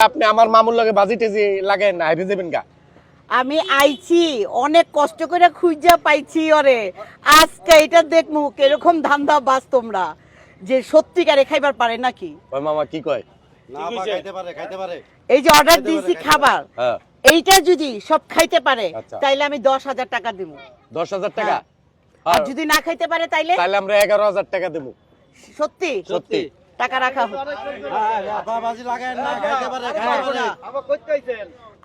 আপনি আমার মামুর লগে বাজি টেজি লাগেন না হাইবে যাবেন গা। আমি আইছি অনেক কষ্ট করে খুঁজা পাইছি ওরে। আজকে এটা দেখমু কীরকম ধান্দা বাস তোমরা যে সত্যিকারে খাইবার পারে নাকি? ওই মামা কি কয়? না বা খাইতে পারে খাইতে পারে। এই যে অর্ডার দিয়েছি খাবার হ্যাঁ। এইটা যদি সব খাইতে পারে আচ্ছা। তাইলে আমি দশ হাজার টাকা দিব দশ হাজার টাকা? আর হ্যাঁ। যদি না খাইতে পারে তাইলে? তাহলে আমরা এগারো হাজার টাকা দেবো সত্যি? সত্যি। টাকা রাখা। হ্যাঁ,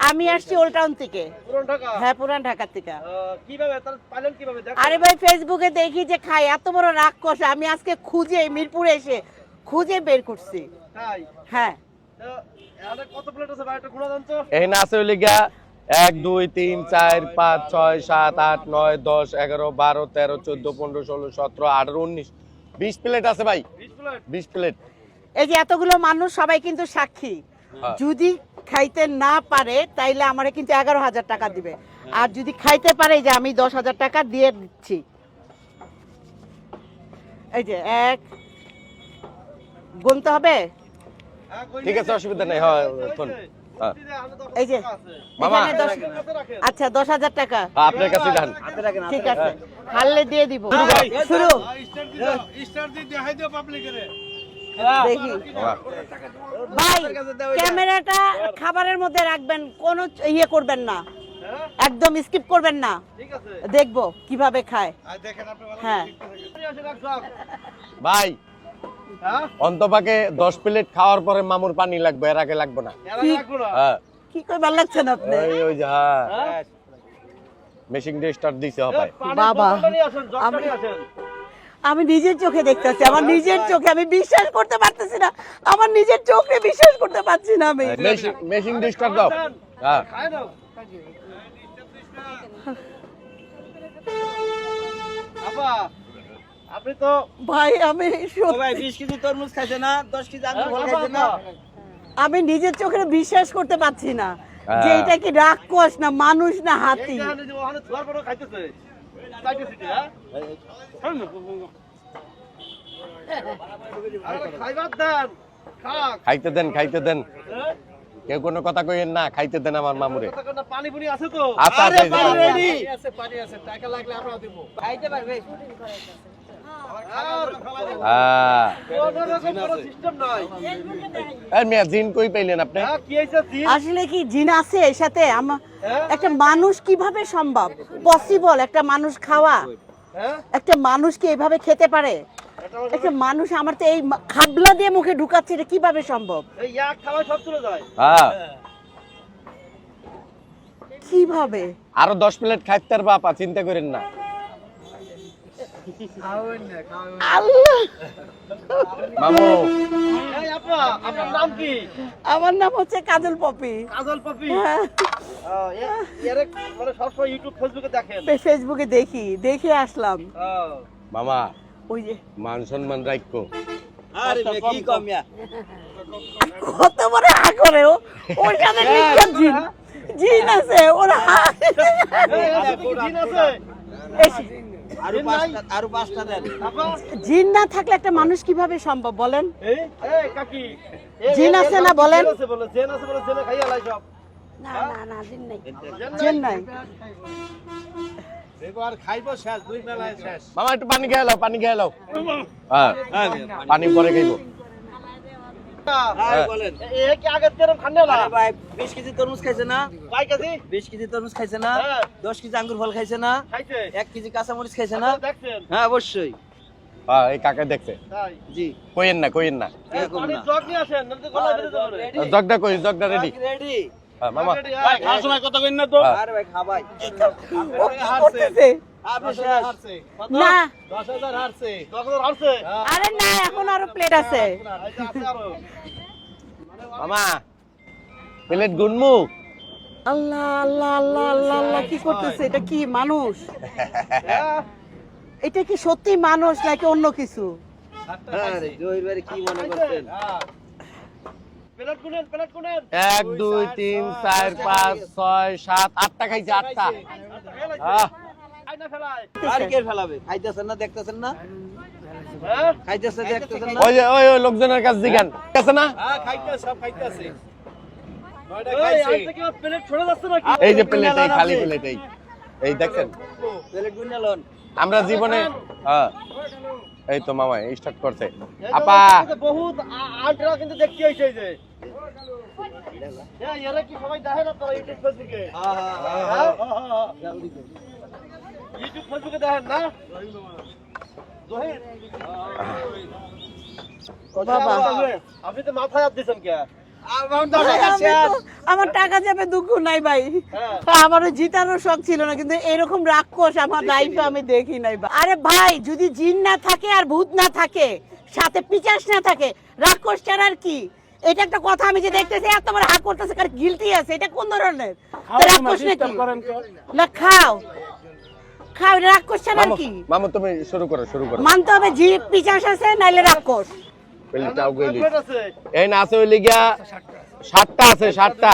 আমি আসছি ওল্ড টাউন থেকে। হ্যাঁ পুরান ঢাকার থেকে। আরে ভাই ফেসবুকে দেখি যে খাই এত বড় রাগ কষে আমি আজকে খুঁজে মিরপুরে এসে খুঁজে বের করছি। হ্যাঁ। এখানে আছে এক দুই তিন চার পাঁচ ছয় সাত আট নয় দশ এগারো বারো তেরো চোদ্দ পনেরো ষোলো সতেরো আঠারো উনিশ। বিশ প্লেট আছে ভাই। বিশ প্লেট এই যে এতগুলো মানুষ সবাই কিন্তু সাক্ষী। হ্যাঁ। যদি খাইতে না পারে তাইলে আমারে কিন্তু এগারো হাজার টাকা দিবে। আর যদি খাইতে পারে যে আমি দশ হাজার টাকা দিয়ে দিচ্ছি। এই যে এক গুনতে হবে? ঠিক আছে অসুবিধা নেই হ্যাঁ হ্যাঁ। এই যে। আচ্ছা দশ হাজার টাকা। হ্যাঁ, আপনার কাছে যান। ঠিক আছে। হারলে দিয়ে দিব। শুরু দেখি ভাই ক্যামেরাটা খাবারের মধ্যে রাখবেন কোনো ইয়ে করবেন না হ্যাঁ? একদম স্কিপ করবেন না ঠিক আছে দেখব কীভাবে খায় হ্যাঁ। ভাই হ্যাঁ? অন্তপাকে দশ প্লেট খাওয়ার পরে মামুর পানি লাগবে এর আগে লাগবে না এর আগে রাখব না। হ্যাঁ কি করে ভালো লাগছেন আপনি ওই যে হ্যাঁ হ্যাঁ? মেশিং দিয়ে স্টার্ট দিছে হবে বাবা। আমি-। আমি নিজের চোখে দেখতেছি আমার নিজের চোখে আমি বিশ্বাস করতে পারতেছি না আমার নিজের চোখে বিশ্বাস করতে পারছি না আমি। মেশিং স্টার্ট দাও। হ্যাঁ। আপা, আপনি তো ভাই আমি ভাই বিশ কেজি তরমুজ খাইছে না দশ কেজি আঙ্গুর ফল খাইছে না। আমি নিজের চোখে বিশ্বাস করতে পারছি না যে হ্যাঁ। এটা কি রাক্ষস না মানুষ না হাতি। যে ওখানে খাইতেছে। চাইতে সিটি, হ্যাঁ? শোন না। আরে খাইবার দেন, খাক, খাইতে দেন খাইতে দেন? কেউ কোনো কথা কইেন না খাইতে দেন আমার মামুরে কথা কয় না, পানি পুনি আছে তো আরে এই পানি পানি। ready। খাইতে পারবে আর কোনো রকম কোনো system নাই। এই মিয়া জিন কই পাইলেন আপনি কি হয়েছে, জিন? আসলে কি জিন আছে এর সাথে হ্যাঁ? একটা মানুষ কীভাবে সম্ভব পসিবল একটা মানুষ খাওয়া হ্যাঁ? একটা মানুষ কি এভাবে খেতে পারে আমার মানুষ আমার তো এই খাবলা দিয়ে মুখে ঢুকাচ্ছে এটা কীভাবে সম্ভব? হ্যাঁ। কীভাবে? আরও দশ প্লেট খাইতে আপা চিন্তা করেন না। মামু। আপনার নাম কি? আমার নাম হচ্ছে কাজল পপি। কাজল পাপি? হ্যাঁ, মানে সবসময় ইউটিউব ফেসবুকে দেখেন। ফেসবুকে দেখি দেখে আসলাম। মামা ওই যে। মান সম্মান রাখো আরে মে কি কমিয়া কত বড় হা করে ও। ওইখানে জিন জিন আছে ওরা হা- কি জিন আছে? জিন না থাকলে একটা মানুষ কীভাবে সম্ভব বলেন? এই এই কাকি। এই- জিন আছে না বলেন? জিন আছে বলে জেন আছে বলে জেনে খাইয়া লাই সব। না না না জিন নাই? জিন নাই। এবার খাইবো শেষ দুই বেলায় শেষ। মামা একটু পানি খেয়ে লাও পানি খেয়ে লাও হ্যাঁ। পানি পরে খাইবো। বিশ কেজি তরমুজ খাইছে না। বিশ কেজি তরমুজ খাইছে না। হ্যাঁ। দশ কেজি আঙ্গুর ফল খাইছে না। এক কেজি কাঁচামরিচ খাইছে না। হ্যাঁ অবশ্যই। হ্যাঁ এই কাকা দেখছে। তাই? জি। কইেন না কইেন না। জগটা কই জগটা রেডি? রেডি। হ্যাঁ মামা। ভাই খাওয়ার সময় কত কইন না তো। হ্যাঁ। আরে ভাই খাবাই। ও কি করতেছে? আপনি শেষ। কত? না। 10000 হারছে। 10000 হারছে। আরে না এখন আরও প্লেট আছে। এই যে আছে আরও। মামা প্লেট গুনমু। আল্লাহ আল্লাহ আল্লাহ আল্লাহ আল্লাহ কি করতেছে? এটা কি মানুষ? হ্যাঁ। এটা কি সত্যি মানুষ নাকি অন্য কিছু? জহির ভাই কি মনে করছেন প্লেট গুনেন প্লেট গুনেন এক দুই তিন চার পাঁচ ছয় সাত আটটা খাইছে আটটা। আহ, আর কে ফেলাবে? খাইতেছেন না দেখতেছেন না? খাইতেছে দেখতেছেন না? ওই যে ওই ওই লোকজনের কাছে জিগান না? হ্যাঁ এই, যে প্লেট খালি প্লেট এই। দেখছেন আমরা জীবনে হ্যাঁ। এই তো মামা স্টার্ট করছে আপা বহুত আ- কিন্তু দেখতে হইছে যে। এরা কি সবাই দেখে না তোরা ইউটিউব ফেসবুকে? হ্যাঁ? ইউটিউব ফেসবুকে দেখেন না? আপনি তো মাথায় হাত দিচ্ছেন কে আমার টাকা যাবে দুঃখ নাই ভাই। হ্যাঁ। আমারও জিতারও শখ ছিল না কিন্তু এরকম রাক্ষস আমার লাইফে আমি দেখি নাই ভাই। আরে ভাই যদি জিন না থাকে আর ভূত না থাকে সাথে পিচাস না থাকে রাক্ষস ছাড়া কি? এটা একটা কথা আমি যে দেখতেছি এত বড় হাক করতেছে কার গিলটি আছে? এটা কোন ধরনের? তো রাক্ষস নাকি? না খাও। খাও রাক্ষস ছাড়া কি? মামু তুমি শুরু করো শুরু করো। মানতে হবে জীব পিচাস আছে নাইলে রাক্ষস। গেলি এই না আছে ওই লিগা সাতটা আছে সাতটা।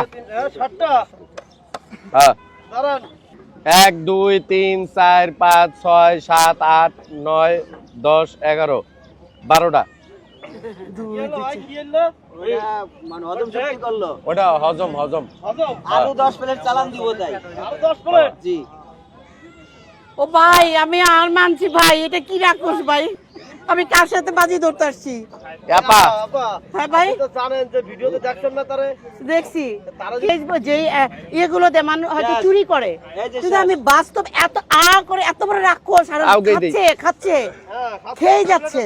হ্যাঁ, হ্যাঁ। এক দুই তিন চার পাঁচ ছয় সাত আট নয় দশ এগারো বারোটা। ওটা মানে হজম শক্তি করল। ওটা হজম হজম। হজম? আরও দশ প্লেট চালান দিব তাই। আরও দশ প্লেট? জি। ও ভাই আমি আর মানছি ভাই এটা কি রাক্ষস ভাই? আমি কার সাথে বাজি ধরতে আসছি? আপা। হ্যাঁ ভাই। তো জানেন যে ভিডিওতে দেখছেন না তারে। দেখছি। তারা যে- ইয়েগুলোতে মানুষ হয়তো চুরি করে। কিন্তু আমি বাস্তব এত আ করে এত বড় আউগে দিই। খাচ্ছে খাচ্ছে। হ্যাঁ, খেয়ে যাচ্ছে।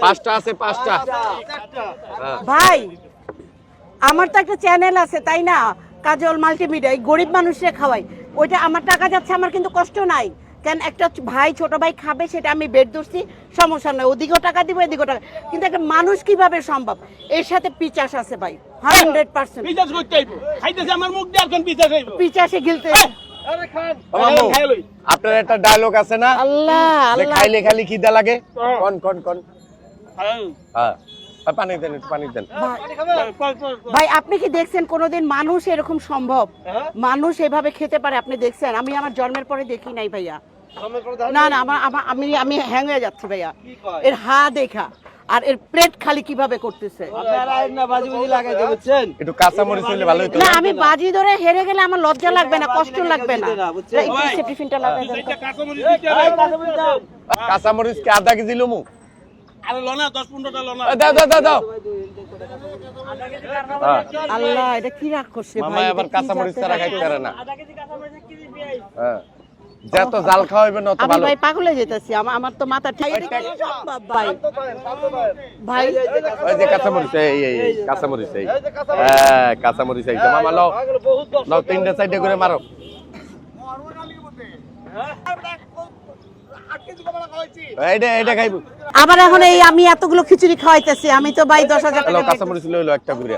পাঁচটা আছে। পাঁচটা। হ্যাঁ। ভাই আমার তো একটা চ্যানেল আছে তাই না? কাজল মাল্টিমিডিয়া এই গরিব মানুষরা খাওয়াই। ওইটা আমার টাকা যাচ্ছে আমার কিন্তু কষ্ট নাই। কেন একটা ভাই ছোট ভাই খাবে সেটা আমি বেড ধরছি সমস্যা নয় ওদিকেও টাকা দিব এদিকেও টাকা। কিন্তু একটা মানুষ কীভাবে সম্ভব? এর সাথে পিচাস আছে ভাই হান্ড্রেড পার্সেন্ট পিজাজ করতে খাইতেছে আমার মুখ দিয়ে এখন পিচাসে গিলতে আরে খান। ও মামু খাই লই। আপনার একটা ডায়লগ আছে না? আল্লাহ আল্লাহ। খাইলে খালি খিদা লাগে। হ্যাঁ। কোন কোন কোন। হ্যাঁ। হ্যাঁ। পানি দেন পানি দেন। ভাই আপনি কি দেখছেন কোনোদিন মানুষ এরকম সম্ভব? মানুষ এভাবে খেতে পারে আপনি দেখছেন? আমি আমার জন্মের পরে দেখি নাই ভাইয়া। না না আমার আমার- আমি আমি হ্যাং হয়ে যাচ্ছি ভাইয়া। এর হা দেখা। আর এর প্লেট খালি কীভাবে করতেছে? একটু কাঁচা মরিচ হইলে ভালো হতো না আমি বাজি ধরে হেরে গেলে আমার লজ্জা লাগবে না কষ্ট লাগবে না। দুইটা কাঁচামরিচ দিতে হবে। কাঁচা মরিচ কি আধা কেজি লমু? আরে লনা দশ পনেরোটা লনা দাও দাও দাও দাও। আল্লাহ এটা কি রাক্ষস রে মামা ভাই আবার কাঁচা মরিচ ছাড়া খাইতে পারে না। আধা কেজি কাঁচা মরিচ কি দিবি হ্যাঁ। যত জাল অত ভালো। ভাই পাগলে যেতেছি আমার আমার তো মাথা ঠিক ভাই। ভাই। ওই যে কাঁচা মরিচ এই এই এই। হ্যাঁ কাঁচা মরিচ এই মামা লও। লও তিনটা চারটে করে মারো। খাইব। আবার এখন এই আমি এতগুলো খিচুড়ি খাওয়াইতেছি আমি তো ভাই দশ হাজার লও টাকা কাঁচা মরিচ লইলো একটা করে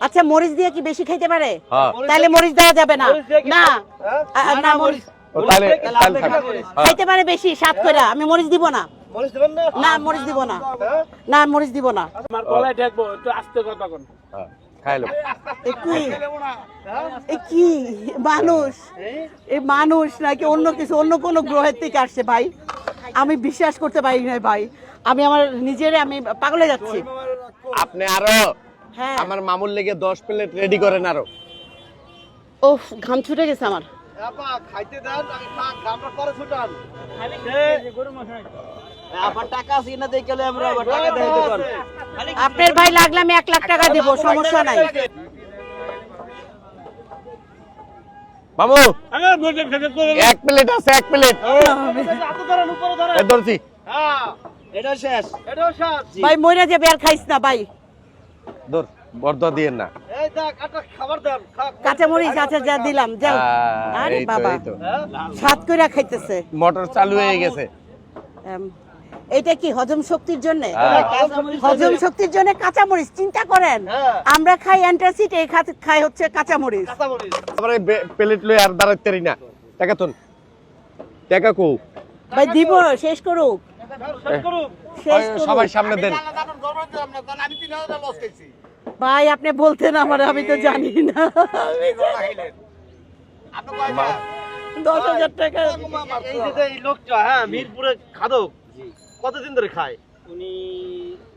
আচ্ছা মরিচ দিয়ে কি বেশি খাইতে পারে? হ্যাঁ। তাহলে মরিচ দেওয়া যাবে না। কি না। হ্যাঁ? আ- না মরিচ। হ্যাঁ। খাইতে পারে বেশি সাত করে। আমি মরিচ দিব না। না? না মরিচ দিব না? না মরিচ দিব না। একটু আস্তে কথা কোন। এ কি? মানুষ। এই মানুষ নাকি অন্য কিছু অন্য কোনো গ্রহের থেকে আসছে ভাই? আমি বিশ্বাস করতে পারি না ভাই। আমি আমার নিজের আমি পাগলে যাচ্ছি। আপনি আরও আমার মামুর লেগে দশ প্লেট রেডি করেন আরও। ও ঘাম ছুটে গেছে আমার। আপা, খাইতে দেন, পরে ছুটান। আবার টাকা আছে না দেখে আমরা আবার টাকা দেখাইতে পারব। আপনার ভাই লাগলে আমি এক লাখ টাকা দিব সমস্যা নাই। করে এক প্লেট আছে এক প্লেট। ধরছি। হ্যাঁ, এটা শেষ। ভাই মইরা যাবে আর খাইস না ভাই। ধর বর্দ দিয়েন না। এই দেখ, একটা খাবার দেন, খা। কাঁচা মরিচ আছে যা দিলাম যাও। আরে বাবা এই তো। হ্যাঁ? সাত কইরা খাইতেছে। মোটর চালু হয়ে গেছে। এম, কি হজম শক্তির জন্য? হ্যাঁ। হজম শক্তির জন্য। কাঁচামরিচ চিন্তা করেন। হ্যাঁ। আমরা খাই অ্যান্টাসিড এই খাই হচ্ছে কাঁচামরিচ। কাঁচা মরিচ। তারপরে প্লেট লই আর দাঁড়াতে না। টাকা তুন টাকা কো। ভাই দিব শেষ করুক। সবার সামনে দেন। ভাই আপনি বলতেন আমার আমি তো জানি না। দশ হাজার টাকা। এই লোকটা হ্যাঁ মিরপুরে খাদক কতদিন ধরে খায়? উনি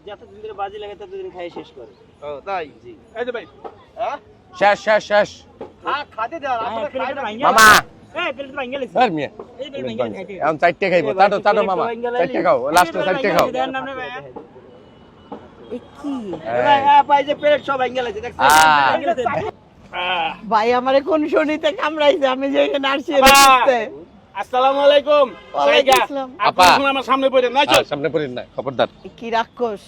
যতদিন ধরে বাজি লাগে ততদিন খাই শেষ করে। ও তাই? জি। ভাই। হ্যাঁ? শেষ শেষ শেষ। হ্যাঁ খাতে দাও আসলে খাই না ভাই আমারে কোন শনিতে কামড়াইছে? আমি যে নার্সি আসসালামু আলাইকুম। আপা। আমার সামনে পড়েন না সামনে পড়েন না খবরদার। কি রাক্ষস?